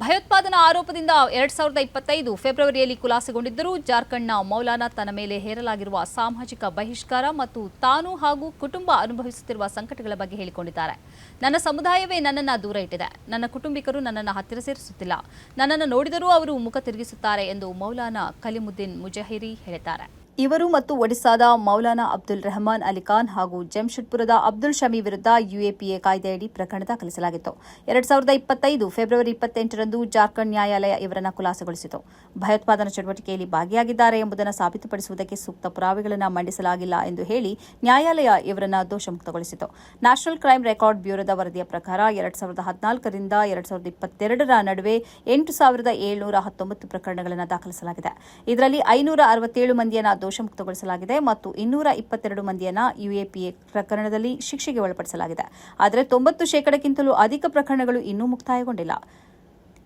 ಭಯೋತ್ಪಾದನಾ ಆರೋಪದಿಂದ ಎರಡ್ ಸಾವಿರದ ಇಪ್ಪತ್ತೈದು ಫೆಬ್ರವರಿಯಲ್ಲಿ ಖುಲಾಸೆಗೊಂಡಿದ್ದರೂ ಜಾರ್ಖಂಡ್ನ ಮೌಲಾನಾ ತನ್ನ ಮೇಲೆ ಹೇರಲಾಗಿರುವ ಸಾಮಾಜಿಕ ಬಹಿಷ್ಕಾರ ಮತ್ತು ತಾನು ಹಾಗೂ ಕುಟುಂಬ ಅನುಭವಿಸುತ್ತಿರುವ ಸಂಕಟಗಳ ಬಗ್ಗೆ ಹೇಳಿಕೊಂಡಿದ್ದಾರೆ. ನನ್ನ ಸಮುದಾಯವೇ ನನ್ನನ್ನು ದೂರ ಇಟ್ಟಿದೆ. ನನ್ನ ಕುಟುಂಬಿಕರು ನನ್ನನ್ನು ಹತ್ತಿರ ಸೇರಿಸುತ್ತಿಲ್ಲ. ನನ್ನನ್ನು ನೋಡಿದರೂ ಅವರು ಮುಖ ತಿರುಗಿಸುತ್ತಾರೆ ಎಂದು ಮೌಲಾನಾ ಕಲಿಮುದ್ದೀನ್ ಮುಜಹಿರಿ ಹೇಳಿದ್ದಾರೆ. ಇವರು ಮತ್ತು ಒಡಿಸಾದ ಮೌಲಾನಾ ಅಬ್ದುಲ್ ರೆಹಮಾನ್ ಅಲಿಖಾನ್ ಹಾಗೂ ಜಮ್ಶೆಡ್ಪುರದ ಅಬ್ದುಲ್ ಶಮಿ ವಿರುದ್ಧ ಯುಎಪಿಎ ಕಾಯ್ದೆಯಡಿ ಪ್ರಕರಣ ದಾಖಲಿಸಲಾಗಿತ್ತು. ಎರಡ್ ಸಾವಿರದ ಇಪ್ಪತ್ತೈದು ಫೆಬ್ರವರಿ ಇಪ್ಪತ್ತೆಂಟರಂದು ಜಾರ್ಖಂಡ್ ನ್ಯಾಯಾಲಯ ಇವರನ್ನು ಖುಲಾಸೆಗೊಳಿಸಿತು. ಭಯೋತ್ಪಾದನಾ ಚಟುವಟಿಕೆಯಲ್ಲಿ ಭಾಗಿಯಾಗಿದ್ದಾರೆ ಎಂಬುದನ್ನು ಸಾಬೀತುಪಡಿಸುವುದಕ್ಕೆ ಸೂಕ್ತ ಪುರಾವೆಗಳನ್ನು ಮಂಡಿಸಲಾಗಿಲ್ಲ ಎಂದು ಹೇಳಿ ನ್ಯಾಯಾಲಯ ಇವರನ್ನು ದೋಷಮುಕ್ತಗೊಳಿಸಿತು. ನ್ಯಾಷನಲ್ ಕ್ರೈಂ ರೆಕಾರ್ಡ್ ಬ್ಯೂರೋದ ವರದಿಯ ಪ್ರಕಾರ ಎರಡ್ ಸಾವಿರದ ಹದಿನಾಲ್ಕರಿಂದ ಎರಡ್ ಸಾವಿರದ ಇಪ್ಪತ್ತೆರಡರ ನಡುವೆ ಎಂಟು ಸಾವಿರದ ಏಳ್ನೂರ ಹತ್ತೊಂಬತ್ತು ಪ್ರಕರಣಗಳನ್ನು ದಾಖಲಿಸಲಾಗಿದೆ. ಇದರಲ್ಲಿ ಐನೂರ ಅರವತ್ತೇಳು ಮಂದಿಯನ್ನು ದೋಷಮುಕ್ತಗೊಳಿಸಲಾಗಿದೆ ಮತ್ತು ಇನ್ನೂರ ಇಪ್ಪತ್ತೆರಡು ಮಂದಿಯನ್ನ ಯುಎಪಿಎ ಪ್ರಕರಣದಲ್ಲಿ ಶಿಕ್ಷೆಗೆ ಒಳಪಡಿಸಲಾಗಿದೆ. ಆದರೆ ತೊಂಬತ್ತು ಶೇಕಡಕ್ಕಿಂತಲೂ ಅಧಿಕ ಪ್ರಕರಣಗಳು ಇನ್ನೂ ಮುಕ್ತಾಯಗೊಂಡಿಲ್ಲ.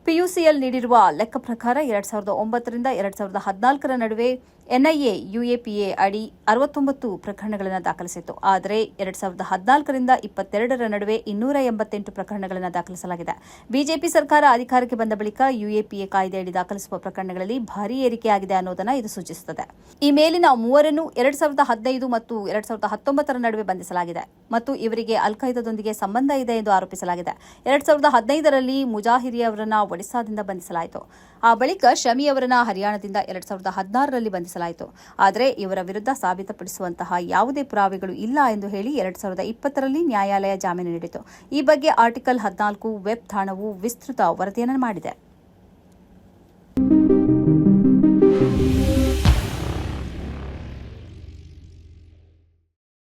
ಪಿಯುಸಿಎಲ್ ನೀಡಿರುವ ಲೆಕ್ಕ ಪ್ರಕಾರ ಎರಡ್ ಸಾವಿರದ ಒಂಬತ್ತರಿಂದ ಎರಡ್ ಸಾವಿರದ ಹದಿನಾಲ್ಕರ ನಡುವೆ ಎನ್ಐಎ, ಯುಎಪಿಎ ಅಡಿ ಅರವತ್ತೊಂಬತ್ತು ಪ್ರಕರಣಗಳನ್ನು ದಾಖಲಿಸಿತ್ತು. ಆದರೆ ಎರಡ್ ಸಾವಿರದ ಹದಿನಾಲ್ಕರಿಂದ ಇಪ್ಪತ್ತೆರಡರ ನಡುವೆ ಇನ್ನೂರ ಎಂಬತ್ತೆಂಟು ಪ್ರಕರಣಗಳನ್ನು ದಾಖಲಿಸಲಾಗಿದೆ. ಬಿಜೆಪಿ ಸರ್ಕಾರ ಅಧಿಕಾರಕ್ಕೆ ಬಂದ ಬಳಿಕ ಯುಎಪಿಎ ಕಾಯ್ದೆಯಡಿ ದಾಖಲಿಸುವ ಪ್ರಕರಣಗಳಲ್ಲಿ ಭಾರೀ ಏರಿಕೆಯಾಗಿದೆ ಅನ್ನೋದನ್ನು ಇದು ಸೂಚಿಸುತ್ತದೆ. ಈ ಮೇಲಿನ ಮೂವರನ್ನು ಎರಡ್ ಸಾವಿರದ ಹದಿನೈದು ಮತ್ತು ಎರಡ್ ಸಾವಿರದ ಹತ್ತೊಂಬತ್ತರ ನಡುವೆ ಬಂಧಿಸಲಾಗಿದೆ ಮತ್ತು ಇವರಿಗೆ ಅಲ್ ಖೈದಾದೊಂದಿಗೆ ಸಂಬಂಧ ಇದೆ ಎಂದು ಆರೋಪಿಸಲಾಗಿದೆ. ಎರಡ್ ಸಾವಿರದ ಹದಿನೈದರಲ್ಲಿ ಮುಜಾಹಿರಿ ಅವರನ್ನ ಒಡಿಸಾದಿಂದ ಬಂಧಿಸಲಾಯಿತು. ಆ ಬಳಿಕ ಶಮಿ ಅವರನ್ನ ಹರಿಯಾಣದಿಂದ ಎರಡ್ ಸಾವಿರದ ಹದಿನಾರರಲ್ಲಿ ಬಂಧಿಸಲಾಯಿತು. ಆದರೆ ಇವರ ವಿರುದ್ಧ ಸಾಬೀತುಪಡಿಸುವಂತಹ ಯಾವುದೇ ಪುರಾವೆಗಳು ಇಲ್ಲ ಎಂದು ಹೇಳಿ ಎರಡ್ ಸಾವಿರದ ಇಪ್ಪತ್ತರಲ್ಲಿ ನ್ಯಾಯಾಲಯ ಜಾಮೀನು ನೀಡಿತು. ಈ ಬಗ್ಗೆ ಆರ್ಟಿಕಲ್ ಹದಿನಾಲ್ಕು ವೆಬ್ ತಾಣವು ವಿಸ್ತೃತ ವರದಿಯನ್ನು ಮಾಡಿದೆ.